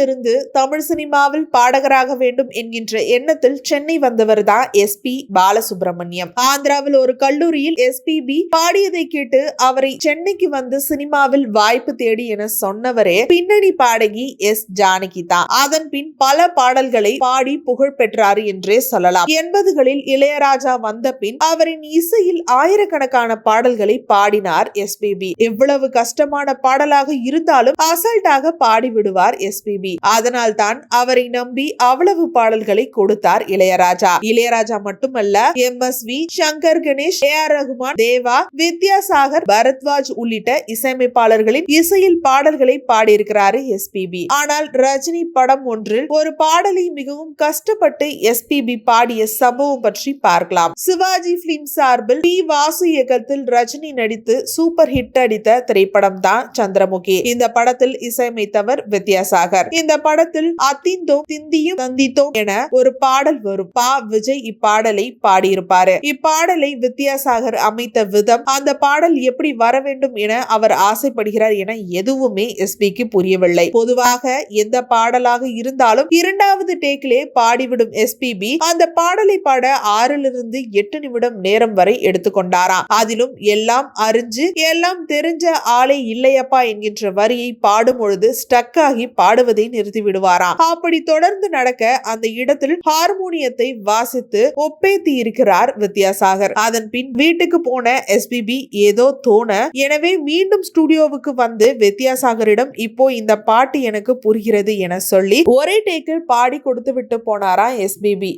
இருந்து தமிழ் சினிமாவில் பாடகராக வேண்டும் என்கின்ற எண்ணத்தில் சென்னை வந்தவர் தான் எஸ்பி பாலசுப்ரமணியம். ஆந்திராவில் ஒரு கல்லூரியில் எஸ்பிபி பாடியதை கேட்டு அவரை சென்னைக்கு வந்து சினிமாவில் வாய்ப்பு தேடி என சொன்னவரே பின்னணி பாடகி எஸ் ஜானகி தான் அதன் பின் பல பாடல்களை பாடி புகழ் பெற்றார் என்றே சொல்லலாம். எண்பதுகளில் இளையராஜா வந்த பின் அவரின் இசையில் ஆயிரக்கணக்கான பாடல்களை பாடினார் எஸ்பிபி இவ்வளவு கஷ்டமான பாடலாக இருந்தாலும் அசல்ட்டாக பாடி விடுவார் எஸ்பிபி அதனால் தான் அவரை நம்பி அவ்வளவு பாடல்களை கொடுத்தார் இளையராஜா. இளையராஜா மட்டுமல்ல M S V Shankar Ganesh A R Rahman Deva Vidyasagar Bharadwaj உள்ளிட்ட இசையமைப்பாளர்களின் இசையில் பாடல்களை பாடியிருக்கிறாரு எஸ்பிபி ஆனால் ரஜினி படம் ஒன்றில் ஒரு பாடலை மிகவும் கஷ்டப்பட்டு எஸ்பிபி பாடிய சம்பவம் பற்றி பார்க்கலாம். சிவாஜி பிலிம் சார்பில் பி வாசு இயக்கத்தில் ரஜினி நடித்து சூப்பர் ஹிட் அடித்த திரைப்படம் தான் சந்திரமுகி. இந்த படத்தில் இசையமைத்தவர் வித்யாசாகர். இந்த படத்தில் அத்திந்தோம் திந்தியும் தந்தித்தோம் என ஒரு பாடல் வரும். பா. விஜய் இப்பாடலை பாடியிருப்பாரு. இப்பாடலை வித்யாசாகர் அமைத்த விதம் அந்த பாடல் எப்படி வர வேண்டும் என அவர் ஆசைப்படுகிறார் என எதுவுமே எஸ்பிக்கு புரியவில்லை. பொதுவாக எந்த பாடலாக இருந்தாலும் இரண்டாவது டேக்கிலே பாடிவிடும் எஸ்பிபி அந்த பாடலை பாட ஆறிலிருந்து எட்டு நிமிடம் நேரம் வரை எடுத்துக்கொண்டாராம். அதிலும் எல்லாம் அறிஞ்சு எல்லாம் தெரிஞ்ச ஆளே இல்லையப்பா என்கின்ற வரியை பாடும் பொழுது ஸ்டக் ஆகி பாடுவதை நிறுத்தி விடுவாராம். அப்படி தொடர்ந்து நடக்க அந்த இடத்தில் ஹார்மோனியத்தை வாசித்து ஒப்பேத்தி இருக்கிறார் வித்யாசாகர். அதன் பின் வீட்டுக்கு போன எஸ்பிபி ஏதோ தோண எனவே மீண்டும் ஸ்டுடியோவுக்கு வந்து வித்யாசாகரிடம் இப்போ இந்த பாட்டு எனக்கு புரிகிறது என சொல்லி ஒரே டேக்கில் பாடி கொடுத்து விட்டு போனாரா எஸ்பிபி